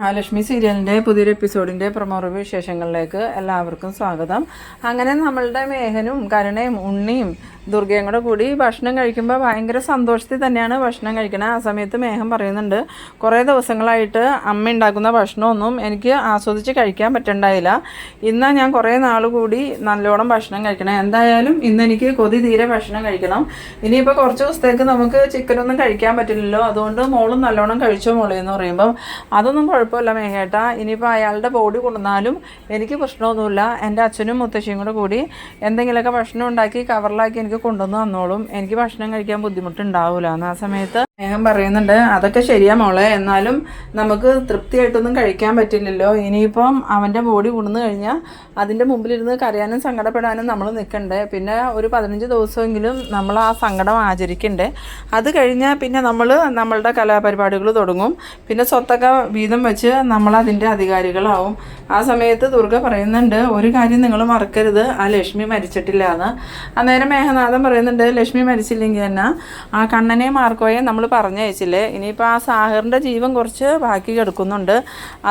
മഹാലക്ഷ്മി സീരിയലിന്റെ പുതിയൊരു എപ്പിസോഡിന്റെ പ്രൊമോ വിശേഷങ്ങളിലേക്ക് എല്ലാവർക്കും സ്വാഗതം. അങ്ങനെ നമ്മളുടെ മേഹനും കരുണയും ഉണ്ണിയും ദുർഗയും കൂടെ കൂടി ഭക്ഷണം കഴിക്കുമ്പോൾ ഭയങ്കര സന്തോഷത്തിൽ തന്നെയാണ് ഭക്ഷണം കഴിക്കണത് ആ സമയത്ത് മേഹം പറയുന്നുണ്ട് കുറേ ദിവസങ്ങളായിട്ട് അമ്മ ഉണ്ടാക്കുന്ന ഭക്ഷണമൊന്നും എനിക്ക് ആസ്വദിച്ച് കഴിക്കാൻ പറ്റണ്ടായില്ല. ഇന്നാ ഞാൻ കുറേ നാൾ കൂടി നല്ലോണം ഭക്ഷണം കഴിക്കണം. എന്തായാലും ഇന്ന് എനിക്ക് കൊതി തീരെ ഭക്ഷണം കഴിക്കണം. ഇനിയിപ്പോൾ കുറച്ച് ദിവസത്തേക്ക് നമുക്ക് ചിക്കനൊന്നും കഴിക്കാൻ പറ്റില്ലല്ലോ. അതുകൊണ്ട് മോളും നല്ലോണം കഴിച്ചോ മോളെന്ന് പറയുമ്പം അതൊന്നും കുഴപ്പമില്ല മേഘേട്ട ഇനിയിപ്പോൾ അയാളുടെ ബോഡി കൊണ്ടുവന്നാലും എനിക്ക് പ്രശ്നമൊന്നുമില്ല. എന്റെ അച്ഛനും മുത്തശ്ശിയും കൂടെ കൂടി എന്തെങ്കിലുമൊക്കെ ഭക്ഷണം ഉണ്ടാക്കി കവറിലാക്കി എനിക്ക് കൊണ്ടുവന്ന് തന്നോളും. എനിക്ക് ഭക്ഷണം കഴിക്കാൻ ബുദ്ധിമുട്ടുണ്ടാവില്ല എന്ന് ആ സമയത്ത് സ്നേഹം പറയുന്നുണ്ട്. അതൊക്കെ ശരിയാ മോളെ. എന്നാലും നമുക്ക് തൃപ്തിയായിട്ടൊന്നും കഴിക്കാൻ പറ്റില്ലല്ലോ. ഇനിയിപ്പം അവന്റെ ബോഡി ഉണർന്നു കഴിഞ്ഞാൽ അതിന്റെ മുമ്പിലിരുന്ന് കരയാനും സങ്കടപ്പെടാനും നമ്മൾ നിൽക്കണ്ടേ പിന്നെ ഒരു പതിനഞ്ച് ദിവസമെങ്കിലും നമ്മൾ ആ സങ്കടം ആചരിക്കണ്ടേ. അത് കഴിഞ്ഞാൽ പിന്നെ നമ്മൾ നമ്മളുടെ കലാപരിപാടികൾ തുടങ്ങും. പിന്നെ സ്വത്തൊക്കെ വീതം വെച്ച് നമ്മൾ അതിന്റെ അധികാരികളാവും. ആ സമയത്ത് ദുർഗ പറയുന്നുണ്ട് ഒരു കാര്യം നിങ്ങൾ മറക്കരുത്. ആ ലക്ഷ്മി മരിച്ചിട്ടില്ല എന്ന്. അന്നേരം മേഘനാഥൻ പറയുന്നുണ്ട് ലക്ഷ്മി മരിച്ചില്ലെങ്കിൽ തന്നെ ആ കണ്ണനെ മാർക്കോയെ നമ്മൾ പറഞ്ഞയച്ചില്ലേ? ഇനിയിപ്പോൾ ആ സാഹറിന്റെ ജീവൻ കുറച്ച് ബാക്കി കിടക്കുന്നുണ്ട്.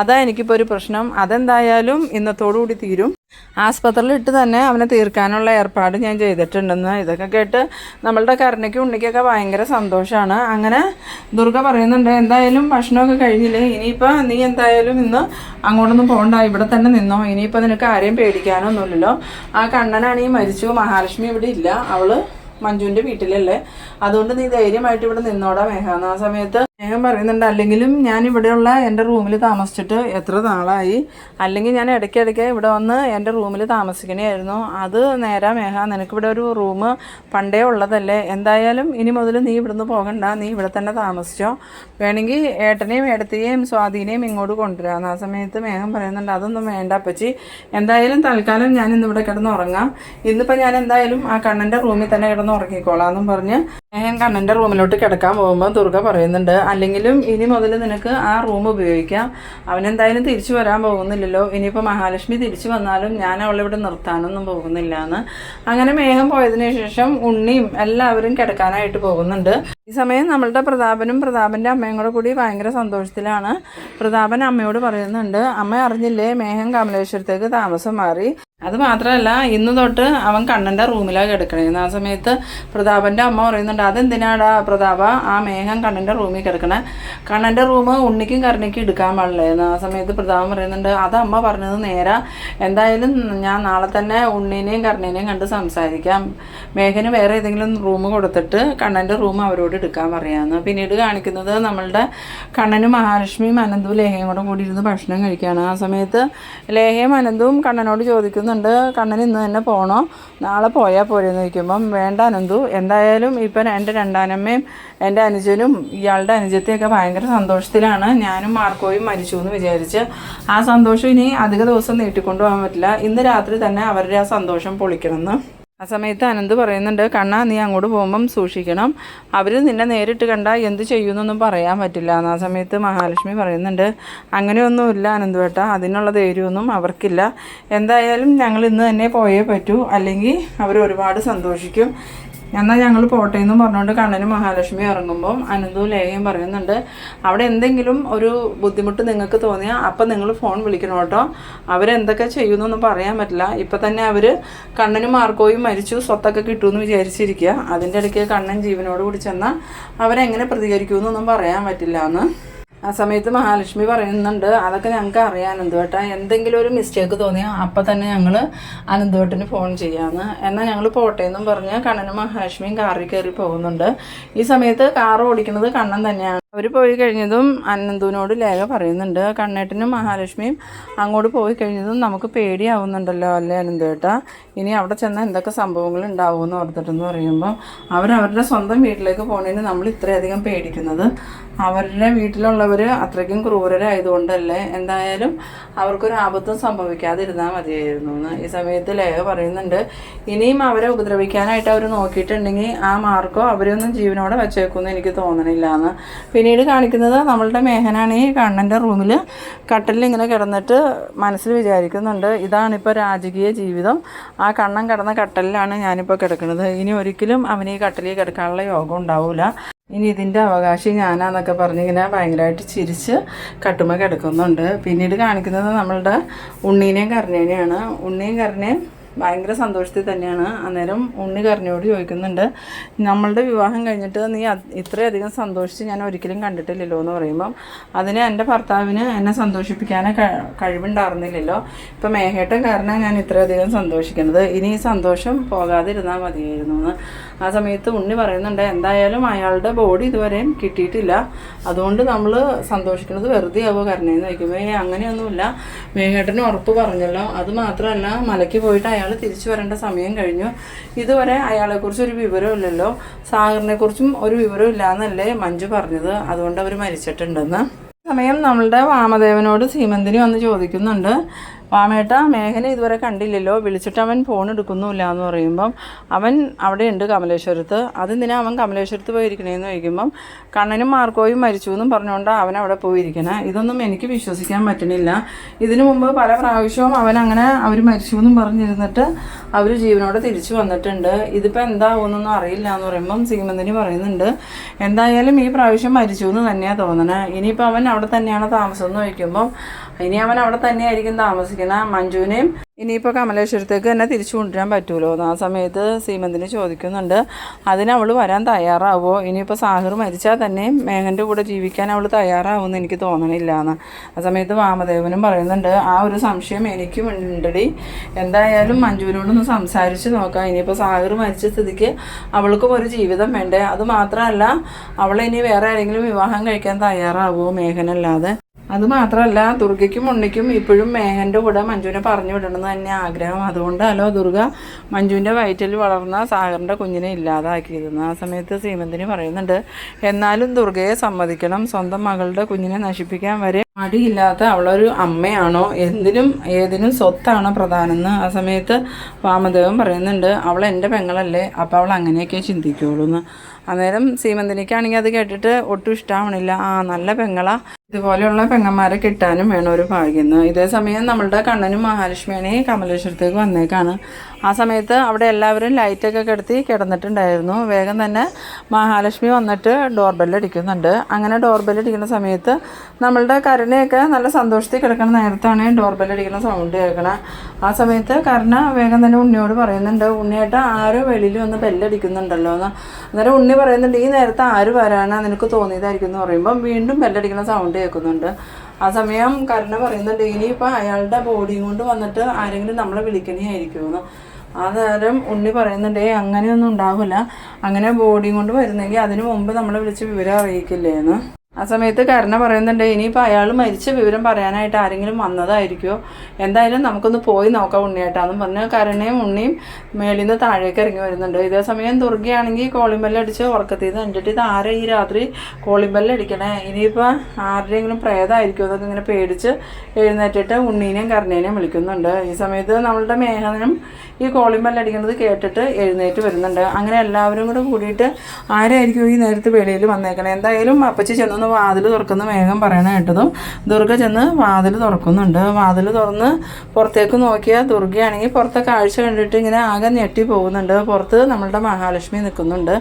അതാ എനിക്കിപ്പോൾ ഒരു പ്രശ്നം. അതെന്തായാലും ഇന്നത്തോടുകൂടി തീരും. ആസ്പത്രിയിൽ ഇട്ട് തന്നെ അവനെ തീർക്കാനുള്ള ഏർപ്പാട് ഞാൻ ചെയ്തിട്ടുണ്ടെന്ന്. ഇതൊക്കെ കേട്ട് നമ്മളുടെ കരുണയ്ക്കും ഉണ്ണിക്കൊക്കെ ഭയങ്കര സന്തോഷമാണ് അങ്ങനെ ദുർഗ പറയുന്നുണ്ട് എന്തായാലും ഭക്ഷണമൊക്കെ കഴിഞ്ഞില്ലേ? ഇനിയിപ്പോൾ നീ എന്തായാലും ഇന്ന് അങ്ങോട്ടൊന്നും പോകണ്ട ഇവിടെ തന്നെ നിന്നോ. ഇനിയിപ്പോൾ നിനക്ക് ആരെയും പേടിക്കാനൊന്നുമില്ലല്ലോ. ആ കണ്ണനാണെങ്കിൽ മരിച്ചു. മഹാലക്ഷ്മി ഇവിടെ ഇല്ല. അവൾ മഞ്ജുവിന്റെ വീട്ടിലല്ലേ? അതുകൊണ്ട് നീ ധൈര്യമായിട്ട് ഇവിടെ നിന്നോടാ മേഘാന്ന് ആ സമയത്ത് മേഘം പറയുന്നുണ്ട്. അല്ലെങ്കിലും ഞാൻ ഇവിടെയുള്ള എന്റെ റൂമിൽ താമസിച്ചിട്ട് എത്ര നാളായി? അല്ലെങ്കിൽ ഞാൻ ഇടയ്ക്കിടയ്ക്ക് ഇവിടെ വന്ന് എന്റെ റൂമിൽ താമസിക്കണേയായിരുന്നു. അത് നേരാ മേഘ നിനക്കിവിടെ ഒരു റൂം പണ്ടേ ഉള്ളതല്ലേ? എന്തായാലും ഇനി മുതൽ നീ ഇവിടുന്ന് പോകണ്ട. നീ ഇവിടെ തന്നെ താമസിച്ചോ. വേണമെങ്കിൽ ഏട്ടനെയും ഏടത്തെയും സ്വാധീനെയും ഇങ്ങോട്ട് കൊണ്ടുവരാം. ആ സമയത്ത് മേഘം പറയുന്നുണ്ട് അതൊന്നും വേണ്ട അപ്പച്ചി. എന്തായാലും തൽക്കാലം ഞാൻ ഇന്നിവിടെ കിടന്ന് ഉറങ്ങാം. ഇന്നിപ്പോൾ ഞാൻ എന്തായാലും ആ കണ്ണന്റെ റൂമിൽ തന്നെ കിടന്ന് ഉറങ്ങിക്കോളാം എന്നും പറഞ്ഞ് മേഘൻ കണ്ണന്റെ റൂമിലോട്ട് കിടക്കാൻ പോകുമ്പോൾ ദുർഗ പറയുന്നുണ്ട് അല്ലെങ്കിലും ഇനി മുതൽ നിനക്ക് ആ റൂം ഉപയോഗിക്കാം. അവനെന്തായാലും തിരിച്ചു വരാൻ പോകുന്നില്ലല്ലോ. ഇനിയിപ്പോൾ മഹാലക്ഷ്മി തിരിച്ചു വന്നാലും ഞാൻ അവളെ ഇവിടെ നിർത്താനൊന്നും പോകുന്നില്ല എന്ന് അങ്ങനെ മേഘം പോയതിനു ശേഷം ഉണ്ണിയും എല്ലാവരും കിടക്കാനായിട്ട് പോകുന്നുണ്ട്. ഈ സമയം നമ്മളുടെ പ്രതാപനും പ്രതാപന്റെ അമ്മയും കൂടെ കൂടി ഭയങ്കര സന്തോഷത്തിലാണ്. പ്രതാപൻ അമ്മയോട് പറയുന്നുണ്ട് അമ്മ അറിഞ്ഞില്ലേ? മേഘം കമലേശ്വരത്തേക്ക് താമസം മാറി. അത് മാത്രമല്ല ഇന്ന് തൊട്ട് അവൻ കണ്ണന്റെ റൂമിലാണ് കിടക്കണേന്ന് ആ സമയത്ത് പ്രതാപന്റെ അമ്മ പറയുന്നുണ്ട് അതെന്തിനാടാ പ്രതാപ ആ മേഘം കണ്ണന്റെ റൂമിൽ കിടക്കണേ? കണ്ണന്റെ റൂം ഉണ്ണിക്കും കരുണിക്കും എടുക്കാൻ പാടില്ലായിരുന്നു ആ സമയത്ത് പ്രതാപൻ പറയുന്നുണ്ട് അത് അമ്മ പറഞ്ഞത് നേരെ. എന്തായാലും ഞാൻ നാളെ തന്നെ ഉണ്ണിനെയും കരുണീനെയും കണ്ട് സംസാരിക്കാം. മേഘന് വേറെ ഏതെങ്കിലും റൂം കൊടുത്തിട്ട് കണ്ണന്റെ റൂം അവരോട് എടുക്കാൻ പറയാമെന്ന് പിന്നീട് കാണിക്കുന്നത് നമ്മളുടെ കണ്ണനും മഹാലക്ഷ്മിയും അനന്തും ലേഹയും കൂടെ കൂടി ഇരുന്ന് ഭക്ഷണം കഴിക്കുകയാണ്. ആ സമയത്ത് ലേഹയും അനന്തും കണ്ണനോട് ചോദിക്കുന്നുണ്ട് കണ്ണൻ ഇന്ന് തന്നെ പോകണോ നാളെ പോയാൽ പോരെന്ന് ചോദിക്കുമ്പം വേണ്ട അനന്തു. എന്തായാലും ഇപ്പം എന്റെ രണ്ടാനമ്മയും എന്റെ അനുജനും ഇയാളുടെ അനുജത്തെയൊക്കെ ഭയങ്കര സന്തോഷത്തിലാണ്. ഞാനും മാർക്കോയും മരിച്ചു എന്ന് വിചാരിച്ച്. ആ സന്തോഷം ഇനി അധിക ദിവസം നീട്ടിക്കൊണ്ടു പോകാൻ പറ്റില്ല. ഇന്ന് രാത്രി തന്നെ അവരുടെ ആ സന്തോഷം പൊളിക്കണമെന്ന്. ആ സമയത്ത് അനന്ത് പറയുന്നുണ്ട് കണ്ണ നീ അങ്ങോട്ട് പോകുമ്പം സൂക്ഷിക്കണം. അവർ നിന്നെ നേരിട്ട് കണ്ടാൽ എന്ത് ചെയ്യുമെന്നൊന്നും പറയാൻ പറ്റില്ല. എന്ന് ആ സമയത്ത് മഹാലക്ഷ്മി പറയുന്നുണ്ട് അങ്ങനെയൊന്നുമില്ല അനന്തുവേട്ട അതിനുള്ള ധൈര്യമൊന്നും അവർക്കില്ല. എന്തായാലും ഞങ്ങൾ ഇന്ന് തന്നെ പോയേ പറ്റൂ. അല്ലെങ്കിൽ അവർ ഒരുപാട് സന്തോഷിക്കും. എന്നാൽ ഞങ്ങൾ പോട്ടെ എന്നും പറഞ്ഞുകൊണ്ട് കണ്ണനും മഹാലക്ഷ്മി ഇറങ്ങുമ്പോൾ അനന്തു ലേഖയും പറയുന്നുണ്ട് അവിടെ എന്തെങ്കിലും ഒരു ബുദ്ധിമുട്ട് നിങ്ങൾക്ക് തോന്നിയാൽ അപ്പം നിങ്ങൾ ഫോൺ വിളിക്കണം കേട്ടോ. അവരെന്തൊക്കെ ചെയ്യുമെന്നൊന്നും പറയാൻ പറ്റില്ല. ഇപ്പം തന്നെ അവർ കണ്ണനും മാർക്കോയും മരിച്ചു സ്വത്തൊക്കെ കിട്ടുമെന്ന് വിചാരിച്ചിരിക്കുക അതിന്റെ ഇടയ്ക്ക് കണ്ണൻ ജീവനോട് കൂടി ചെന്നാൽ അവരെങ്ങനെ പ്രതികരിക്കുമെന്നൊന്നും പറയാൻ പറ്റില്ല എന്ന് ആ സമയത്ത് മഹാലക്ഷ്മി പറയുന്നുണ്ട് അതൊക്കെ ഞങ്ങൾക്ക് അറിയാം അനന്തുവേട്ട എന്തെങ്കിലും ഒരു മിസ്റ്റേക്ക് തോന്നിയാൽ അപ്പം തന്നെ ഞങ്ങൾ അനന്തുവേട്ടന് ഫോൺ ചെയ്യാമെന്ന് എന്നാൽ ഞങ്ങൾ പോട്ടെ എന്നും പറഞ്ഞ് കണ്ണനും മഹാലക്ഷ്മിയും കാറിൽ കയറി പോകുന്നുണ്ട്. ഈ സമയത്ത് കാർ ഓടിക്കുന്നത് കണ്ണൻ തന്നെയാണ്. അവർ പോയി കഴിഞ്ഞതും അനന്തുവിനോട് ലേഖ പറയുന്നുണ്ട് കണ്ണേട്ടനും മഹാലക്ഷ്മിയും അങ്ങോട്ട് പോയി കഴിഞ്ഞതും നമുക്ക് പേടിയാവുന്നുണ്ടല്ലോ അല്ലേ അനന്തുവേട്ട ഇനി അവിടെ ചെന്നാൽ എന്തൊക്കെ സംഭവങ്ങൾ ഉണ്ടാവുമെന്ന് ഓർത്തിട്ടെന്ന് പറയുമ്പോൾ അവരവരുടെ സ്വന്തം വീട്ടിലേക്ക് പോകുന്നതിന് നമ്മൾ ഇത്രയധികം പേടിക്കുന്നത്. അവരുടെ വീട്ടിലുള്ളവർ അത്രയ്ക്കും ക്രൂരരായതുകൊണ്ടല്ലേ എന്തായാലും അവർക്കൊരു ആപത്തും സംഭവിക്കാതിരുന്നാൽ മതിയായിരുന്നു എന്ന്. ഈ സമയത്ത് ലേഖ പറയുന്നുണ്ട് ഇനിയും അവരെ ഉപദ്രവിക്കാനായിട്ട് അവർ നോക്കിയിട്ടുണ്ടെങ്കിൽ ആ മാർക്കോ അവരൊന്നും ജീവനോടെ വെച്ചേക്കുമെന്ന് എനിക്ക് തോന്നണില്ല എന്ന്. പിന്നീട് കാണിക്കുന്നത് നമ്മളുടെ മേഹനാണ് ഈ കണ്ണന്റെ റൂമിൽ കട്ടലിൽ ഇങ്ങനെ കിടന്നിട്ട് മനസ്സിൽ വിചാരിക്കുന്നുണ്ട് ഇതാണിപ്പോൾ രാജകീയ ജീവിതം. ആ കണ്ണൻ കിടന്ന കട്ടലിലാണ് ഞാനിപ്പോൾ കിടക്കുന്നത്. ഇനി ഒരിക്കലും അവന് ഈ കട്ടലിൽ കിടക്കാനുള്ള യോഗം ഉണ്ടാവില്ല ഇനി ഇതിന്റെ അവകാശി ഞാനാന്നൊക്കെ പറഞ്ഞിങ്ങനെ ഭയങ്കരമായിട്ട് ചിരിച്ച് കട്ടുമ കിടക്കുന്നുണ്ട്. പിന്നീട് കാണിക്കുന്നത് നമ്മളുടെ ഉണ്ണീനെയും കരുണേനെയാണ്. ഉണ്ണിയും കരുണയും ഭയങ്കര സന്തോഷത്തിൽ തന്നെയാണ് അന്നേരം ഉണ്ണി കറിഞ്ഞോട് ചോദിക്കുന്നുണ്ട് നമ്മളുടെ വിവാഹം കഴിഞ്ഞിട്ട് നീ ഇത്രയധികം സന്തോഷിച്ച് ഞാൻ ഒരിക്കലും കണ്ടിട്ടില്ലല്ലോ എന്ന് പറയുമ്പം അതിന് എന്റെ ഭർത്താവിന് എന്നെ സന്തോഷിപ്പിക്കാനേ കഴിവുണ്ടായിരുന്നില്ലല്ലോ. ഇപ്പം മേഘേട്ടൻ കാരണം ഞാൻ ഇത്രയധികം സന്തോഷിക്കുന്നത്. ഇനി ഈ സന്തോഷം പോകാതിരുന്നാൽ മതിയായിരുന്നു എന്ന്. ആ സമയത്ത് ഉണ്ണി പറയുന്നുണ്ട് എന്തായാലും അയാളുടെ ബോഡി ഇതുവരെയും കിട്ടിയിട്ടില്ല. അതുകൊണ്ട് നമ്മൾ സന്തോഷിക്കുന്നത് വെറുതെ ആവുക കരണേന്ന് ചോദിക്കുമ്പോൾ ഏ അങ്ങനെയൊന്നുമില്ല. മേഘേട്ടന് ഉറപ്പ് പറഞ്ഞല്ലോ. അത് മാത്രമല്ല മലയ്ക്ക് പോയിട്ട് അയാൾ തിരിച്ചു വരേണ്ട സമയം കഴിഞ്ഞു. ഇതുവരെ അയാളെക്കുറിച്ച് ഒരു വിവരമില്ലല്ലോ സാഗറിനെക്കുറിച്ചും ഒരു വിവരവും ഇല്ലാന്നല്ലേ മഞ്ജു പറഞ്ഞത്. അതുകൊണ്ട് അവർ മരിച്ചിട്ടുണ്ടെന്ന്. സമയം നമ്മളുടെ വാമദേവനോട് സീമന്തിനി വന്ന് ചോദിക്കുന്നുണ്ട്. വാമേട്ട മേഘന ഇതുവരെ കണ്ടില്ലല്ലോ. വിളിച്ചിട്ട് അവൻ ഫോൺ എടുക്കുന്നുമില്ല എന്ന് പറയുമ്പം അവൻ അവിടെ ഉണ്ട് കമലേശ്വരത്ത്. അതെന്തിനാ അവൻ കമലേശ്വരത്ത് പോയിരിക്കണേന്ന് ചോദിക്കുമ്പം കണ്ണനും മാർക്കോയും മരിച്ചു എന്നും പറഞ്ഞുകൊണ്ട് അവൻ അവിടെ പോയിരിക്കണേ. ഇതൊന്നും എനിക്ക് വിശ്വസിക്കാൻ പറ്റണില്ല. ഇതിനു മുമ്പ് പല പ്രാവശ്യവും അവൻ അങ്ങനെ അവർ മരിച്ചു എന്നും പറഞ്ഞിരുന്നിട്ട് അവർ ജീവനോടെ തിരിച്ചു വന്നിട്ടുണ്ട്. ഇതിപ്പോൾ എന്താവുമെന്നൊന്നും അറിയില്ല എന്ന് പറയുമ്പം സീമന്തിനി പറയുന്നുണ്ട് എന്തായാലും ഈ പ്രാവശ്യം മരിച്ചു എന്ന് തന്നെയാണ് തോന്നണേ. ഇനിയിപ്പോൾ അവൻ അവിടെ തന്നെയാണ് താമസം എന്ന് ചോദിക്കുമ്പം ഇനി അവൻ അവിടെ തന്നെയായിരിക്കും താമസിക്കണ മഞ്ജുവിനെയും ഇനിയിപ്പോൾ കമലേശ്വരത്തേക്ക് തന്നെ തിരിച്ചു കൊണ്ടുവരാൻ പറ്റുമല്ലോ ആ സമയത്ത് സീമന്തിന് ചോദിക്കുന്നുണ്ട്. അതിന് അവൾ വരാൻ തയ്യാറാവുമോ ഇനിയിപ്പോൾ സാഹിർ മരിച്ചാൽ തന്നെ മേഘന്റെ കൂടെ ജീവിക്കാൻ അവൾ തയ്യാറാവുമെന്ന് എനിക്ക് തോന്നണില്ല എന്ന് ആ സമയത്ത് വാമദേവനും പറയുന്നുണ്ട് ആ ഒരു സംശയം എനിക്കും ഉണ്ടടി. എന്തായാലും മഞ്ജുവിനോടൊന്ന് സംസാരിച്ച് നോക്കാം. ഇനിയിപ്പോൾ സാഹിർ മരിച്ച സ്ഥിതിക്ക് അവൾക്കും ഒരു ജീവിതം വേണ്ടേ? അത് മാത്രമല്ല അവളെ ഇനി വേറെ ആരെങ്കിലും വിവാഹം കഴിക്കാൻ തയ്യാറാവുമോ മേഘനല്ലാതെ? അത് മാത്രമല്ല ദുർഗയ്ക്കും ഉണ്ണിക്കും ഇപ്പോഴും മേഹന്റെ കൂടെ മഞ്ജുവിനെ പറഞ്ഞു വിടണമെന്ന് തന്നെ ആഗ്രഹം. അതുകൊണ്ടല്ലോ ദുർഗ മഞ്ജുവിന്റെ വയറ്റിൽ വളർന്ന സാഗറിന്റെ കുഞ്ഞിനെ ഇല്ലാതാക്കിയിരുന്നു ആ സമയത്ത് സീമന്തിന് പറയുന്നുണ്ട്. എന്നാലും ദുർഗയെ സമ്മതിക്കണം. സ്വന്തം മകളുടെ കുഞ്ഞിനെ നശിപ്പിക്കാൻ വരെ മടിയില്ലാത്ത അവളൊരു അമ്മയാണോ? എന്തിനും ഏതിനും സ്വത്താണോ പ്രധാനമെന്ന് ആ സമയത്ത് വാമദേവൻ പറയുന്നുണ്ട് അവൾ എന്റെ പെങ്ങളല്ലേ അപ്പോൾ അവൾ അങ്ങനെയൊക്കെ ചിന്തിക്കുകയുള്ളൂ എന്ന് അന്നേരം സീമന്തിനിക്കാണെങ്കിൽ അത് കേട്ടിട്ട് ഒട്ടും ഇഷ്ടമാവണില്ല ആ നല്ല പെങ്ങളാ ഇതുപോലെയുള്ള പെങ്ങന്മാരെ കിട്ടാനും വേണം ഒരു ഭാഗ്യം ഇതേ സമയം നമ്മളുടെ കണ്ണനും മഹാലക്ഷ്മിയാണ് കമലേശ്വരത്തേക്ക് വന്നേക്കാണ്. ആ സമയത്ത് അവിടെ എല്ലാവരും ലൈറ്റൊക്കെ കിടത്തി കിടന്നിട്ടുണ്ടായിരുന്നു. വേഗം തന്നെ മഹാലക്ഷ്മി വന്നിട്ട് ഡോർ ബെല്ലടിക്കുന്നുണ്ട് അങ്ങനെ ഡോർ ബെല്ലടിക്കുന്ന സമയത്ത് നമ്മളുടെ കരുണയൊക്കെ നല്ല സന്തോഷത്തിൽ കിടക്കണ നേരത്താണ് ഡോർ ബെല്ലടിക്കുന്ന സൗണ്ട് കേൾക്കണ. ആ സമയത്ത് കരണ വേഗം തന്നെ ഉണ്ണിയോട് പറയുന്നുണ്ട് ഉണ്ണിയേട്ട ആരോ വെളിയിൽ വന്ന് ബെല്ലടിക്കുന്നുണ്ടല്ലോ എന്ന്. അന്നേരം ഉണ്ണി പറയുന്നുണ്ട് ഈ നേരത്തെ ആര് വരാനാണ് നിനക്ക് തോന്നിയതായിരിക്കും എന്ന് പറയുമ്പം വീണ്ടും ബെല്ലടിക്കുന്ന സൗണ്ട് കേൾക്കുന്നുണ്ട്. ആ സമയം കരുണ പറയുന്നുണ്ട് ഇനിയിപ്പോൾ അയാളുടെ ബോഡിയും കൊണ്ട് വന്നിട്ട് ആരെങ്കിലും നമ്മളെ വിളിക്കണേ ആയിരിക്കുമെന്ന് ആ നേരം ഉണ്ണി പറയുന്നുണ്ട് ഏ അങ്ങനെയൊന്നും ഉണ്ടാവില്ല അങ്ങനെ ബോഡിയും കൊണ്ട് വരുന്നെങ്കിൽ അതിനു മുമ്പ് നമ്മളെ വിളിച്ച് വിവരം അറിയിക്കില്ലേന്ന് ആ സമയത്ത് കരുണ പറയുന്നുണ്ട് ഇനിയിപ്പോൾ അയാൾ മരിച്ച വിവരം പറയാനായിട്ട് ആരെങ്കിലും വന്നതായിരിക്കുമോ എന്തായാലും നമുക്കൊന്ന് പോയി നോക്കാം ഉണ്ണിയേട്ടാന്നും പറഞ്ഞ് കരുണയും ഉണ്ണിയും മേളിൽ നിന്ന് താഴേക്ക് ഇറങ്ങി വരുന്നുണ്ട്. ഇതേ സമയം ദുർഗയാണെങ്കിൽ കോളിംഗ് ബെല്ലടിച്ച് ഉറക്കത്തിൽ എന്നിട്ട് ഇത് ആരെ ഈ രാത്രി കോളിംഗ് ബെല്ലടിക്കണേ ഇനിയിപ്പോൾ ആരുടെയെങ്കിലും പ്രേതമായിരിക്കും അതൊക്കെ ഇങ്ങനെ പേടിച്ച് എഴുന്നേറ്റിട്ട് ഉണ്ണീനെയും കരുണേനെയും വിളിക്കുന്നുണ്ട്. ഈ സമയത്ത് നമ്മളുടെ മേഘനും ഈ കോളിംഗ് ബെല്ലടിക്കുന്നത് കേട്ടിട്ട് എഴുന്നേറ്റ് വരുന്നുണ്ട്. അങ്ങനെ എല്ലാവരും കൂടെ കൂടിയിട്ട് ആരായിരിക്കും ഈ നേരത്തെ വെളിയിൽ വന്നേക്കണേ? എന്തായാലും അപ്പച്ചി ചെന്നൊന്ന് വാതിൽ തുറക്കുന്ന മേഘം പറയണ കേട്ടതും ദുർഗ ചെന്ന് വാതിൽ തുറക്കുന്നുണ്ട്. വാതിൽ തുറന്ന് പുറത്തേക്ക് നോക്കിയ ദുർഗയാണെങ്കിൽ പുറത്തെ കാഴ്ച കണ്ടിട്ട് ഇങ്ങനെ ആകെ ഞെട്ടി പോകുന്നുണ്ട്. പുറത്ത് നമ്മളുടെ മഹാലക്ഷ്മി നിൽക്കുന്നുണ്ട്.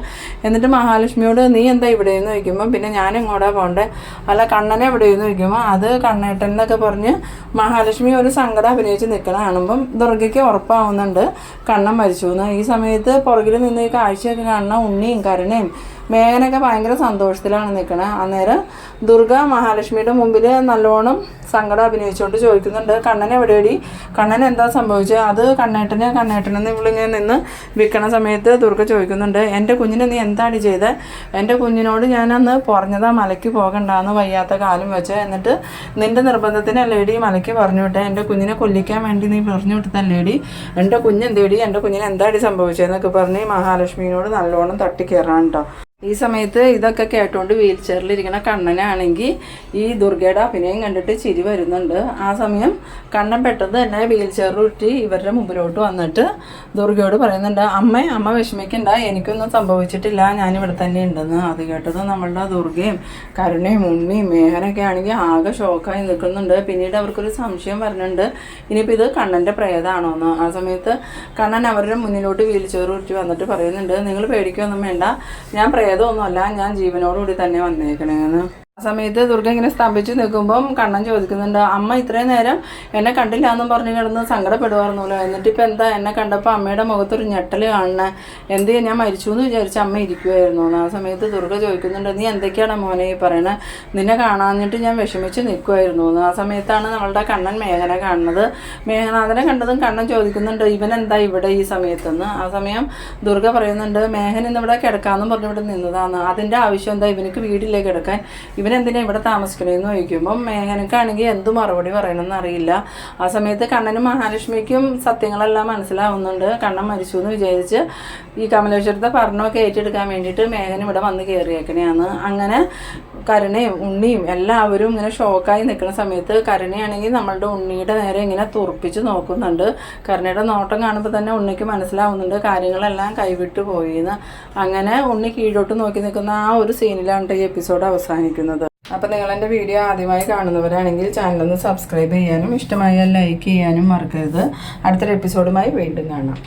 എന്നിട്ട് മഹാലക്ഷ്മിയോട് നീ എന്താ ഇവിടെ ഇവിടെയെന്ന് ചോദിക്കുമ്പോൾ പിന്നെ ഞാൻ എങ്ങോട്ടാ പോകണ്ടേ അല്ല കണ്ണനെ എവിടെയെന്ന് ചോദിക്കുമ്പോൾ അത് കണ്ണേട്ടൻ എന്നൊക്കെ പറഞ്ഞ് മഹാലക്ഷ്മി ഒരു സങ്കടം അഭിനയിച്ച് നിൽക്കണ കാണുമ്പം ദുർഗയ്ക്ക് ഉറപ്പാവുന്നുണ്ട്. കണ്ണൻ മരിച്ചു എന്ന് ഈ സമയത്ത് പുറകിൽ നിന്ന് ഈ കാഴ്ചയൊക്കെ കാണുന്ന ഉണ്ണിയും കരുണയും മേഘനൊക്കെ ഭയങ്കര സന്തോഷത്തിലാണ് നിൽക്കുന്നത് അന്നേരം ദുർഗ മഹാലക്ഷ്മിയുടെ മുമ്പിൽ നല്ലോണം സങ്കടം അഭിനയിച്ചുകൊണ്ട് ചോദിക്കുന്നുണ്ട് കണ്ണൻ എവിടെയടി? കണ്ണൻ എന്താ സംഭവിച്ചത് അത് കണ്ണേട്ടന് കണ്ണേട്ടനെന്ന് ഇവളിങ്ങനെ നിന്ന് വിൽക്കണ സമയത്ത് ദുർഗ ചോദിക്കുന്നുണ്ട് എന്റെ കുഞ്ഞിനെ നീ എന്താടി ചെയ്തത് എന്റെ കുഞ്ഞിനോട് ഞാൻ അന്ന് പറഞ്ഞതാ മലയ്ക്ക് പോകണ്ടാന്ന് വയ്യാത്ത കാലം വെച്ച്. എന്നിട്ട് നിന്റെ നിർബന്ധത്തിന് ലേഡി മലയ്ക്ക് പറഞ്ഞു വിട്ടെ? എന്റെ കുഞ്ഞിനെ കൊല്ലിക്കാൻ വേണ്ടി നീ പറഞ്ഞു വിട്ടതല്ലേടി? എന്റെ കുഞ്ഞെന്തേടി എന്റെ കുഞ്ഞിന് എന്താടി സംഭവിച്ചതെന്നൊക്കെ പറഞ്ഞ് മഹാലക്ഷ്മിയോട് നല്ലോണം തട്ടിക്കയറാൻ കേട്ടോ ഈ സമയത്ത് ഇതൊക്കെ കേട്ടോണ്ട് വീൽ ചെയറിലിരിക്കുന്ന കണ്ണനാണെങ്കിൽ ഈ ദുർഗയുടെ അഭിനയം കണ്ടിട്ട് ചിരി വരുന്നുണ്ട്. ആ സമയം കണ്ണൻ പെട്ടെന്ന് തന്നെ വീൽ ചെയറിൽ ഉരുട്ടി ഇവരുടെ മുമ്പിലോട്ട് വന്നിട്ട് ദുർഗയോട് പറയുന്നുണ്ട് അമ്മ അമ്മ വിഷമിക്കണ്ട എനിക്കൊന്നും സംഭവിച്ചിട്ടില്ല ഞാനിവിടെ തന്നെ ഉണ്ടെന്ന്. അത് കേട്ടത് നമ്മളുടെ ദുർഗയും കരുണയും ഉണ്ണിയും മേഹനൊക്കെ ആണെങ്കിൽ ആകെ ഷോക്കായി നിൽക്കുന്നുണ്ട്. പിന്നീട് അവർക്കൊരു സംശയം വരുന്നുണ്ട് ഇനിയിപ്പോൾ ഇത് കണ്ണന്റെ പ്രേതാണോ എന്ന് ആ സമയത്ത് കണ്ണൻ അവരുടെ മുന്നിലോട്ട് വീൽ ചെയർ ഉരുട്ടി വന്നിട്ട് പറയുന്നുണ്ട് നിങ്ങൾ പേടിക്കൊന്നും വേണ്ട ഞാൻ പ്രേ പ്രേതമൊന്നുമല്ല ഞാൻ ജീവനോടുകൂടി തന്നെ വന്നേക്കണേന്ന്. ആ സമയത്ത് ദുർഗ ഇങ്ങനെ സ്തംഭിച്ച് നിൽക്കുമ്പം കണ്ണൻ ചോദിക്കുന്നുണ്ട് അമ്മ ഇത്രയും നേരം എന്നെ കണ്ടില്ല എന്നും പറഞ്ഞ് കിടന്ന് സങ്കടപ്പെടുവായിരുന്നല്ലോ. എന്നിട്ട് ഇപ്പം എന്താ എന്നെ കണ്ടപ്പോൾ അമ്മയുടെ മുഖത്തൊരു ഞെട്ടൽ കാണണേ. എന്ത് ഞാൻ മരിച്ചു എന്ന് വിചാരിച്ച അമ്മ ഇരിക്കുമായിരുന്നു ആ സമയത്ത് ദുർഗ ചോദിക്കുന്നുണ്ട് നീ എന്തൊക്കെയാണ് മോനെ ഈ പറയണേ? നിന്നെ കാണാഞ്ഞിട്ട് ഞാൻ വിഷമിച്ച് നിൽക്കുമായിരുന്നു ആ സമയത്താണ് നമ്മളുടെ കണ്ണൻ മേഘനെ കാണുന്നത്. മേഘനാഥനെ കണ്ടതും കണ്ണൻ ചോദിക്കുന്നുണ്ട് ഇവൻ എന്താ ഇവിടെ ഈ സമയത്തെന്ന്? ആ സമയം ദുർഗ പറയുന്നുണ്ട് മേഘൻ ഇന്ന് ഇവിടെ കിടക്കാമെന്നും പറഞ്ഞിവിടെ നിന്നതാണ് അതിന്റെ ആവശ്യം എന്താ? ഇവനക്ക് വീട്ടിലേക്ക് കിടക്കാൻ? ഇവൻ എന്തിനാ ഇവിടെ താമസിക്കണമെന്ന് ചോദിക്കുമ്പം മേഘനക്കാണെങ്കിൽ എന്ത് മറുപടി പറയണമെന്ന് അറിയില്ല. ആ സമയത്ത് കണ്ണനും മഹാലക്ഷ്മിക്കും സത്യങ്ങളെല്ലാം മനസ്സിലാവുന്നുണ്ട്. കണ്ണൻ മരിച്ചു എന്ന് വിചാരിച്ച് ഈ കമലേശ്വരത്തെ പറഞ്ഞൊക്കെ ഏറ്റെടുക്കാൻ വേണ്ടിയിട്ട് മേഘൻ ഇവിടെ വന്ന് കയറിയേക്കണേന്ന്. അങ്ങനെ കരുണയും ഉണ്ണിയും എല്ലാവരും ഇങ്ങനെ ഷോക്കായി നിൽക്കുന്ന സമയത്ത് കരുണയാണെങ്കിൽ നമ്മളുടെ ഉണ്ണിയുടെ നേരെ ഇങ്ങനെ തുറപ്പിച്ച് നോക്കുന്നുണ്ട്. കരുണയുടെ നോട്ടം കാണുമ്പോൾ തന്നെ ഉണ്ണിക്ക് മനസ്സിലാവുന്നുണ്ട് കാര്യങ്ങളെല്ലാം കൈവിട്ട് പോയിന്ന്. അങ്ങനെ ഉണ്ണി കീഴോട്ട് നോക്കി നിൽക്കുന്ന ആ ഒരു സീനിലാണ് ഈ എപ്പിസോഡ് അവസാനിക്കുന്നത്. അപ്പോൾ നിങ്ങൾ എന്റെ വീഡിയോ ആദ്യമായി കാണുന്നവരാണെങ്കിൽ ചാനലൊന്ന് സബ്സ്ക്രൈബ് ചെയ്യാനും ഇഷ്ടമായാൽ ലൈക്ക് ചെയ്യാനും മറക്കരുത്. അടുത്തൊരു എപ്പിസോഡുമായി വീണ്ടും കാണാം.